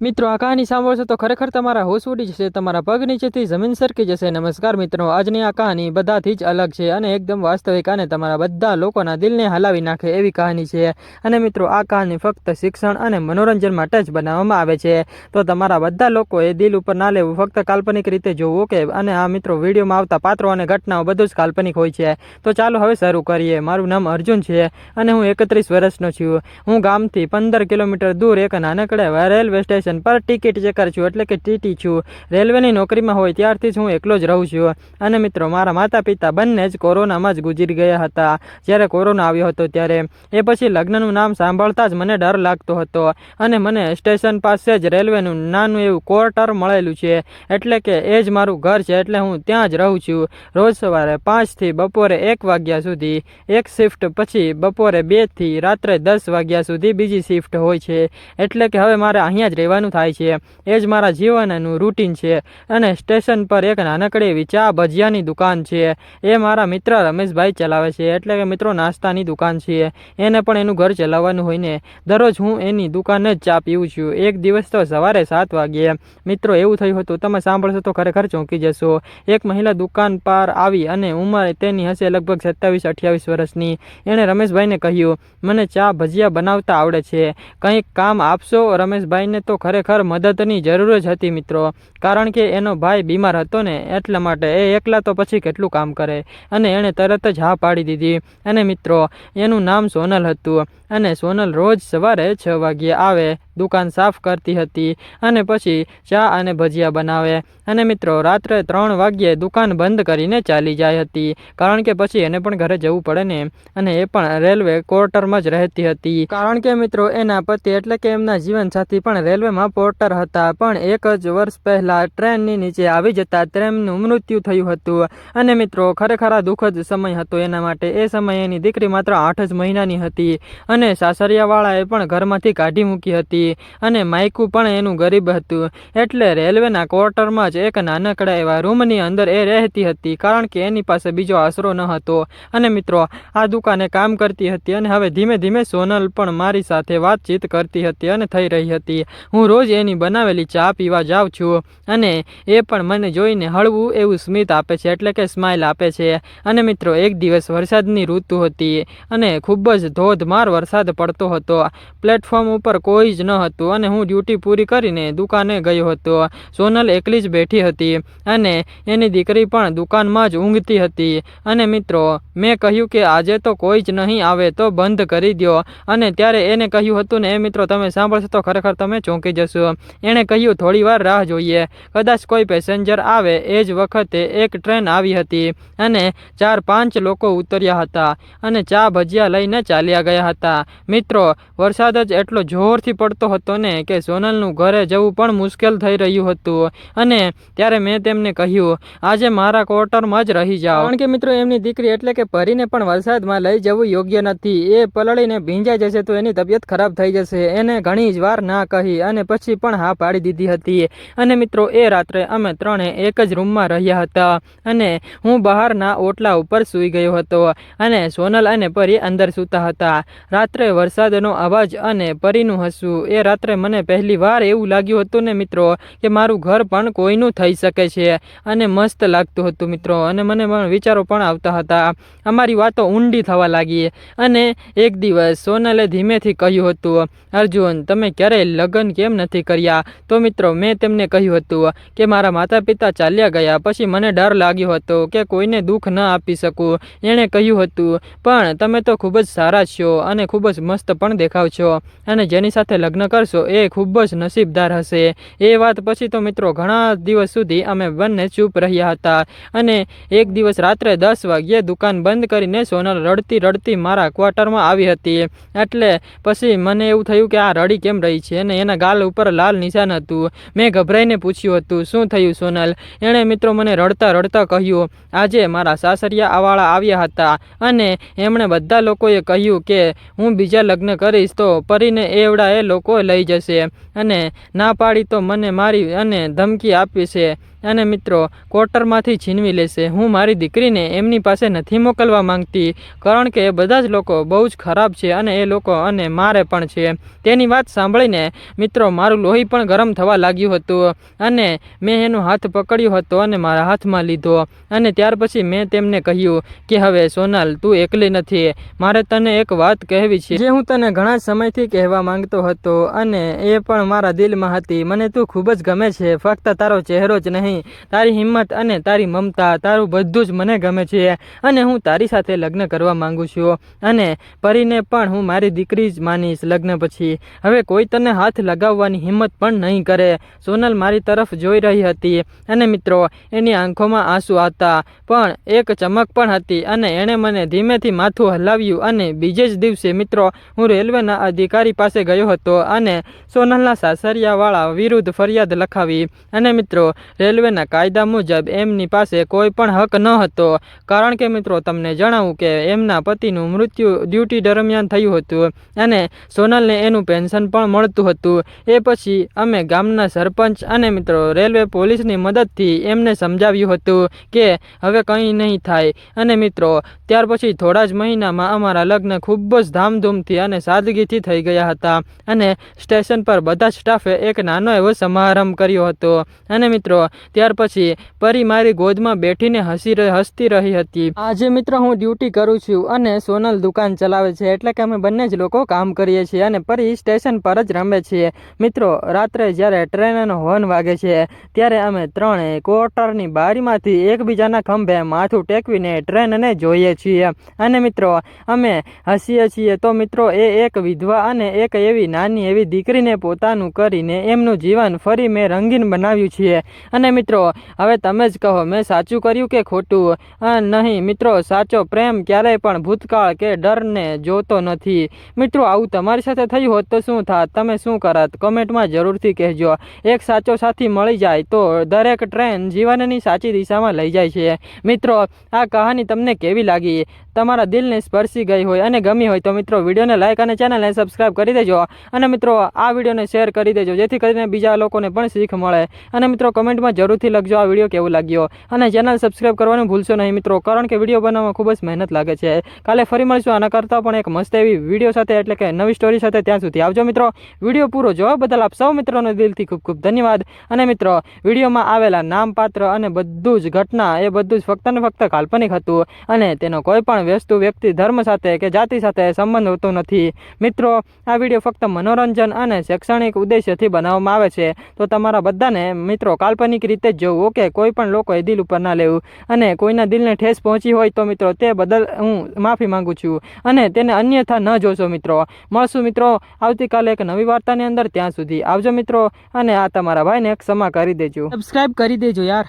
મિત્રો, આ કહાની સાંભળશો તો ખરેખર તમારા હોશ ઉડી જશે, તમારા પગ નીચેથી જમીન સરકી જશે. નમસ્કાર મિત્રો, આજની આ કહાની બધાથી જ અલગ છે અને એકદમ વાસ્તવિક અને તમારા બધા લોકોના દિલને હલાવી નાખે એવી કહાની છે. અને મિત્રો, આ કહાની ફક્ત શિક્ષણ અને મનોરંજન માટે જ બનાવવામાં આવે છે. તો તમારા બધા લોકોએ દિલ ઉપર ના લેવું, ફક્ત કાલ્પનિક રીતે જોવું કે, અને આ મિત્રો વિડીયોમાં આવતા પાત્રો અને ઘટનાઓ બધું જ કાલ્પનિક હોય છે. તો ચાલો હવે શરૂ કરીએ. મારું નામ અર્જુન છે અને હું એકત્રીસ વર્ષનો છું. હું ગામથી પંદર કિલોમીટર દૂર એક નાનકડે રેલવે સ્ટેશન પર ટિકિટ ચેકર છું એટલે કે ટીટી છું. રેલવેની નોકરીમાં હોય ત્યારથી જ હું એકલો જ રહું છું. અને મિત્રો, મારા માતા પિતા બંને જ કોરોનામાં જ ગુજરી ગયા હતા. જ્યારે કોરોના આવ્યો હતો ત્યારે. એ પછી લગ્નનું નામ સાંભળતા જ મને ડર લાગતો હતો. અને મને સ્ટેશન પાસે જ રેલવેનું નાનું એવું ક્વાર્ટર મળેલું છે. એટલે કે એ જ મારું ઘર છે એટલે હું ત્યાં જ રહું છું. રોજ સવારે પાંચથી બપોરે એક વાગ્યા સુધી. એક શિફ્ટ પછી બપોરે બેથી રાત્રે દસ વાગ્યા સુધી બીજી શિફ્ટ હોય છે. એટલે કે હવે મારે અહીંયા જ રહેવાનું થાય છે. એ જ મારા જીવનનું રૂટીન છે. અને સ્ટેશન પર એક નાનકડી એવી ચા ભજીયાની દુકાન છે. એ મારા મિત્ર રમેશભાઈ ચલાવે છે. એટલે કે મિત્રો નાસ્તાની દુકાન છે. એને પણ એનું ઘર ચલાવવાનું હોય ને. દરરોજ હું એની દુકાને જ ચા પીઉં છું. એક દિવસ તો સવારે સાત વાગ્યે મિત્રો, એવું થયું હતું. તમે સાંભળશો તો ખરેખર ચોંકી જશો. એક મહિલા દુકાન પર આવી અને ઉંમર તેની હશે લગભગ સત્તાવીસ અઠ્યાવીસ વર્ષની. એણે રમેશભાઈને કહ્યું, મને ચા ભજીયા બનાવતા આવડે છે. કંઈક કામ આપશો? રમેશભાઈને તો ખરેખર મદદની જરૂર જ હતી મિત્રો. કારણ કે એનો ભાઈ બીમાર હતો ને, એટલા માટે એ એકલા તો પછી કેટલું કામ કરે? અને એણે તરત જ હા પાડી દીધી. અને મિત્રો, એનું નામ સોનલ હતું. અને સોનલ રોજ સવારે છ વાગ્યે આવે, દુકાન સાફ કરતી હતી અને પછી ચા અને ભજીયા બનાવે. અને મિત્રો, રાત્રે ત્રણ વાગ્યે દુકાન બંધ કરીને ચાલી જાય હતી, કારણ કે પછી એને પણ ઘરે જવું પડે ને. અને એ પણ રેલવે ક્વાર્ટરમાં જ રહેતી હતી. કારણ કે મિત્રો, એના પતિ એટલે કે એમના જીવનસાથી પણ રેલવેમાં પોર્ટર હતા. પણ એક જ વર્ષ પહેલાં ટ્રેનની નીચે આવી જતા તેમનું મૃત્યુ થયું હતું. અને મિત્રો, ખરેખર દુઃખદ સમય હતો એના માટે. એ સમયે એની દીકરી માત્ર આઠ જ મહિનાની હતી. અને સાસરિયાવાળાએ પણ ઘરમાંથી કાઢી મૂકી હતી અને માયકું પણ એનું ગરીબ હતું. એટલે રેલવેના ક્વાર્ટરમાં જ એક નાનકડા એવા રૂમની અંદર એ રહેતી હતી, કારણ કે એની પાસે બીજો આશરો ન હતો. અને મિત્રો, આ દુકાને કામ કરતી હતી અને હવે ધીમે ધીમે સોનલ પણ મારી સાથે વાતચીત કરતી હતી અને થઈ રહી હતી. હું રોજ એની બનાવેલી ચા પીવા જાઉં છું અને એ પણ મને જોઈને હળવું એવું સ્મિત આપે છે, એટલે કે સ્માઇલ આપે છે. અને મિત્રો, એક દિવસ વરસાદની ઋતુ હતી અને ખૂબ જ ધોધમાર વરસાદ પડતો હતો. પ્લેટફોર્મ ઉપર કોઈ જ ન હતું અને હું ડ્યુટી પૂરી કરીને દુકાને ગયો હતો. સોનલ એકલી જ બેઠી હતી અને એની દીકરી પણ દુકાનમાં જ ઊંઘતી હતી. અને મિત્રો, મેં કહ્યું કે આજે તો કોઈ જ નહીં આવે તો બંધ કરી દો અને ત્યારે એને કહ્યું હતું ને, એ મિત્રો, તમે સાંભળશો તો ખરેખર તમે ચોંકી જશો. એણે કહ્યું, થોડી વાર રાહ જોઈએ. કદાચ કોઈ પેસેન્જર આવે એ જ વખતે એક ટ્રેન આવી હતી. અને ચાર પાંચ લોકો ઉતર્યા હતા અને ચા ભજીયા લઈને ચાલ્યા ગયા હતા. મિત્રો, વરસાદ જ એટલો જોરથી પડતો હતો ને કે સોનલનું ઘરે જવું પણ મુશ્કેલ થઈ રહ્યું હતું. અને ત્યારે મેં તેમને કહ્યું, આજે મારા ક્વાર્ટરમાં જ રહી જાઓ. કારણ કે મિત્રો, એમની દીકરી એટલે કે પરીને પણ વરસાદમાં લઈ જવું યોગ્ય નથી. એ પલળીને ભીંજાઈ જશે તો એની તબિયત ખરાબ થઈ જશે. એને ઘણી જ વાર ના કહી અને પછી પણ હા પાડી દીધી હતી. અને મિત્રો, એ રાત્રે અમે ત્રણે એક જ રૂમમાં રહ્યા હતા અને હું બહારના ઓટલા ઉપર સૂઈ ગયો હતો અને સોનલ અને પરી અંદર સૂતા હતા. રાત્રે વરસાદનો અવાજ અને પરીનું હસવું. એ રાત્રે મને પહેલી વાર એવું લાગ્યું હતું ને મિત્રો, કે મારું ઘર પણ કોઈનું થઈ શકે છે અને મસ્ત લાગતું હતું મિત્રો. અને મને પણ વિચારો પણ આવતા હતા. અમારી વાતો ઊંડી થવા લાગી. અને એક દિવસ સોનલે ધીમેથી કહ્યું હતું, અર્જુન, તમે ક્યારેય લગ્ન કેમ નથી કર્યા? તો મિત્રો, મેં તેમને કહ્યું હતું કે મારા માતા પિતા ચાલ્યા ગયા. પછી મને ડર લાગ્યો હતો કે કોઈને દુઃખ ન આપી શકું. એણે કહ્યું હતું, પણ તમે તો ખૂબ જ સારા છો અને જ મસ્ત પણ દેખાવશો અને જેની સાથે લગ્ન કરશો એ ખૂબ જ નસીબદાર હશે. એ વાત પછી તો મિત્રો ઘણા દિવસ સુધી અમે બંને ચૂપ રહ્યા હતા. અને એક દિવસ રાત્રે દસ વાગ્યે દુકાન બંધ કરીને સોનલ રડતી રડતી મારા ક્વાર્ટરમાં આવી હતી. એટલે પછી મને એવું થયું કે આ રડી કેમ રહી છે અને એના ગાલ ઉપર લાલ નિશાન હતું. મેં ગભરાઈને પૂછ્યું હતું, શું થયું સોનલ? એણે મિત્રો મને રડતા રડતા કહ્યું, આજે મારા સાસરિયા આવાળા આવ્યા હતા. અને એમણે બધા લોકોએ કહ્યું કે, હું હું બીજા લગ્ન કરીશ તો પરીને એવડા એ લોકો લઈ જશે અને ના પાડી તો મને મારી અને ધમકી આપી છે. અને મિત્રો ક્વાર્ટરમાંથી છીનવી લેશે. હું મારી દીકરીને એમની પાસે નથી મોકલવા માંગતી, કારણ કે એ બધા જ લોકો બહુ જ ખરાબ છે અને એ લોકો અને મારે પણ છે. તેની વાત સાંભળીને મિત્રો, મારું લોહી પણ ગરમ થવા લાગ્યું હતું અને મેં એનો હાથ પકડ્યો હતો અને મારા હાથમાં લીધો. અને ત્યાર પછી મેં તેમને કહ્યું કે, હવે સોનલ, તું એકલી નથી. મારે તને એક વાત કહેવી છે. જે હું તને ઘણા સમયથી કહેવા માંગતો હતો અને એ પણ મારા દિલમાં હતી. મને તું ખૂબ જ ગમે છે. ફક્ત તારો ચહેરો જ નહીં, તારી હિંમત અને તારી મમતા, તારું બધું જ મને ગમે છે અને હું તારી સાથે લગ્ન કરવા માંગુ છું અને પરીને પણ હું મારી દીકરી જ માનીશ લગ્ન પછી. હવે કોઈ તને હાથ લગાવવાની હિંમત પણ નહીં કરે. સોનલ મારી તરફ જોઈ રહી હતી અને મિત્રો, એની આંખોમાં આંસુ હતા પણ એક ચમક પણ હતી અને એણે મને ધીમેથી માથું હલાવ્યું અને બીજે જ દિવસે મિત્રો, હું રેલવેના અધિકારી પાસે ગયો હતો અને સોનલના સાસરિયાવાળા વિરુદ્ધ ફરિયાદ લખાવી. અને મિત્રો, રેલવેના કાયદા મુજબ એમની પાસે કોઈ પણ હક ન હતો. કારણ કે મિત્રો, તમને જણાવું કે એમના પતિનું મૃત્યુ ડ્યુટી દરમિયાન થયું હતું અને સોનલને એનું પેન્શન પણ મળતું હતું. એ પછી અમે ગામના સરપંચ અને મિત્રો, રેલવે પોલીસની મદદથી એમને સમજાવ્યું હતું કે હવે કંઈ નહીં થાય. અને મિત્રો, ત્યાર પછી થોડા જ મહિનામાં અમારા લગ્ન ખૂબ જ ધામધૂમથી અને સાદગીથી થઈ ગયા હતા અને સ્ટેશન પર બધા સ્ટાફે એક નાનો એવો સમારંભ કર્યો હતો. અને મિત્રો, ત્યાર પછી પરી મારી ગોદમાં બેઠીને હસી હસતી રહી હતી. આજે મિત્રો હું ડ્યુટી કરું છું અને સોનલ દુકાન ચલાવે છે, એટલે કે અમે બંને જ લોકો કામ કરીએ છીએ અને પરી સ્ટેશન પર જ રમે છીએ મિત્રો, રાત્રે જ્યારે ટ્રેનનો હોર્ન વાગે છે, ત્યારે અમે ત્રણે ક્વાર્ટરની બારીમાંથી એકબીજાના ખંભે માથું ટેકવીને ટ્રેનને જોઈએ છીએ. અને મિત્રો, અમે હસીએ છીએ તો મિત્રો એ એક વિધવા અને એક એવી નાની એવી દીકરીને પોતાનું કરીને એમનું જીવન ફરી મેં રંગીન બનાવ્યું છે. અને મિત્રો, હવે તમે જ કહો, મેં સાચું કર્યું કે ખોટું? નહીં, મિત્રો, સાચો પ્રેમ ક્યારેય પણ ભૂતકાળ કે ડરને જોતો નથી. મિત્રો, આવું તમારી સાથે થયું હોત તો શું થાત? તમે શું કરત? કોમેન્ટમાં જરૂરથી કહેજો. એક સાચો સાથી મળી જાય તો દરેક ટ્રેન જીવનની સાચી દિશામાં લઈ જાય છે. મિત્રો, આ કહાની તમને કેવી લાગી? તમારા દિલને સ્પર્શી ગઈ હોય અને ગમી હોય તો મિત્રો વિડીયોને લાઇક અને ચેનલને સબસ્ક્રાઇબ કરી દેજો અને મિત્રો, આ વિડીયોને શેર કરી દેજો, જેથી કરીને બીજા લોકોને પણ શીખ મળે. અને મિત્રો, કમેન્ટમાં જરૂરથી લખજો આ વીડિયો કેવું લાગ્યો. અને ચેનલ સબસ્ક્રાઇબ કરવાનું ભૂલશો નહીં મિત્રો, કારણ કે વીડિયો બનાવવામાં ખૂબ જ મહેનત લાગે છે. કાલે ફરી મળશું, આના કરતાં પણ એક મસ્ત એવી વીડિયો સાથે, એટલે કે નવી સ્ટોરી સાથે ત્યાં સુધી આવજો મિત્રો. વીડિયો પૂરો જોવા બદલ આપ સૌ મિત્રોનો દિલથી ખૂબ ખૂબ ધન્યવાદ. અને મિત્રો, વિડીયોમાં આવેલા નામ પાત્ર અને બધું જ ઘટના, એ બધું જ ફક્ત ને ફક્ત કાલ્પનિક હતું. અને તેનો કોઈ પણ વસ્તુ વ્યક્તિ, ધર્મ સાથે કે જાતિ સાથે સંબંધ હોતો નથી. મિત્રો, આ વીડિયો ફક્ત મનોરંજન અને શૈક્ષણિક ઉદ્દેશ્યથી બનાવવામાં આવે છે. તો તમારા બધાને, મિત્રો, કાલ્પનિક રીતે જ જોવું ઓકે કોઈ પણ લોકોએ દિલ ઉપર ના લેવું. અને કોઈના દિલને ઠેસ પહોંચી હોય તો, મિત્રો, તે બદલ હું માફી માંગુ છું. અને તેને અન્યથા ન જોશો, મિત્રો. મળશું, મિત્રો, આવતીકાલે એક નવી વાર્તાની અંદર. ત્યાં સુધી આવજો, મિત્રો, અને આ તમારા ભાઈને ક્ષમા કરી દેજો. સબસ્ક્રાઈબ કરી દેજો, યાર.